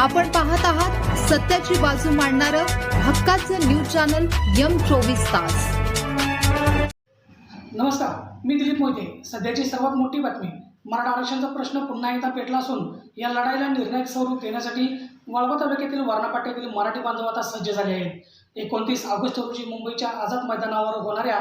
आपण पाहत आहात सत्याची बाजू मांडणारं हक्काचं न्यूज चॅनल यम चोवीस तास. नमस्कार मी दिलीप मोहिते. सध्याची सर्वात मोठी बातमी. मराठा आरक्षणाचा प्रश्न पुन्हा एकदा पेटला असून या लढाईला निर्णायक स्वरूप देण्यासाठी वाळवा तालुक्यातील वारणापाट्यातील मराठी बांधव आता सज्ज झाले आहेत. एकोणतीस ऑगस्ट रोजी मुंबईच्या आझाद मैदानावर होणाऱ्या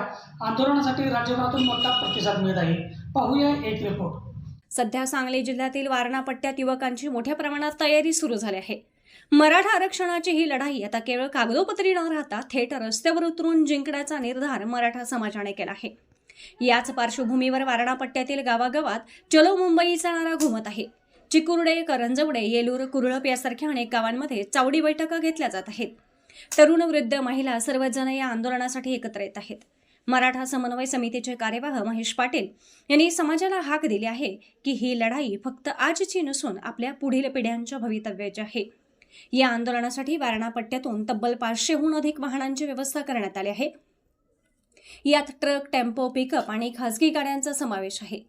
आंदोलनासाठी राज्यभरातून मोठा प्रतिसाद मिळत आहे. पाहूया एक रिपोर्ट सध्या सांगली जिल्ह्यातील वारणा पट्ट्यात युवकांची मोठ्या प्रमाणात तयारी सुरू झाली आहे. मराठा आरक्षणाची ही लढाई आता केवळ कागदोपत्री न राहता थेट रस्त्यावर उतरून जिंकण्याचा निर्धार मराठा समाजाने केला आहे. याच पार्श्वभूमीवर वारणा पट्ट्यातील गावागावात चलो मुंबईचा नारा घुमत आहे. चिकुर्डे करंजवडे येलूर कुरळप यासारख्या अनेक गावांमध्ये चावडी बैठका घेतल्या जात आहेत. तरुण वृद्ध महिला सर्वजण या आंदोलनासाठी एकत्र येत आहेत. मराठा समन्वय समितीचे कार्यवाह महेश पाटील यांनी समाजाला हाक दिली आहे की ही लढाई फक्त आजची नसून आपल्या पुढील पिढ्यांच्या भवितव्याची आहे. या आंदोलनासाठी वारणा पट्ट्यातून तब्बल पाचशेहून अधिक वाहनांची व्यवस्था करण्यात आली आहे. यात ट्रक टेम्पो पिकअप आणि खासगी गाड्यांचा समावेश आहे.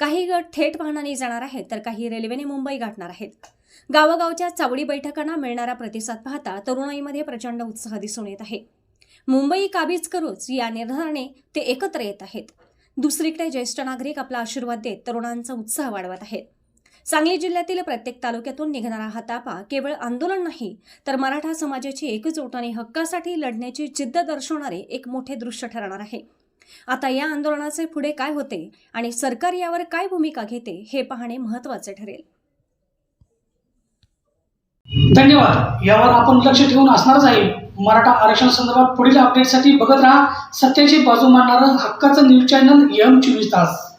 काही गट थेट वाहनाने जाणार आहेत तर काही रेल्वेने मुंबई गाठणार आहेत. गावागावच्या चावडी बैठकांना मिळणारा प्रतिसाद पाहता तरुणाईमध्ये प्रचंड उत्साह दिसून येत आहे. मुंबई काबीज करूच या निर्धाराने ते एकत्र येत आहेत. दुसरीकडे ज्येष्ठ नागरिक आपला आशीर्वाद देत तरुणांचा उत्साह वाढवत आहेत. सांगली जिल्ह्यातील प्रत्येक तालुक्यातून निघणारा हा तापा केवळ आंदोलन नाही तर मराठा समाजाची एकजूट आणि हक्कासाठी लढण्याची जिद्द दर्शवणारे एक मोठे दृश्य ठरणार आहे. आता या आंदोलनाचे पुढे काय होते आणि सरकार यावर काय भूमिका घेते हे पाहणे महत्त्वाचे ठरेल. धन्यवाद. यावर आपण लक्ष ठेवून असणारच आहे. मराठा आरक्षण संदर्भात पुढील अपडेटसाठी बघत राहा. सत्याची बाजू मांडणारं हक्काचं न्यूज चॅनल एम चोवीस तास.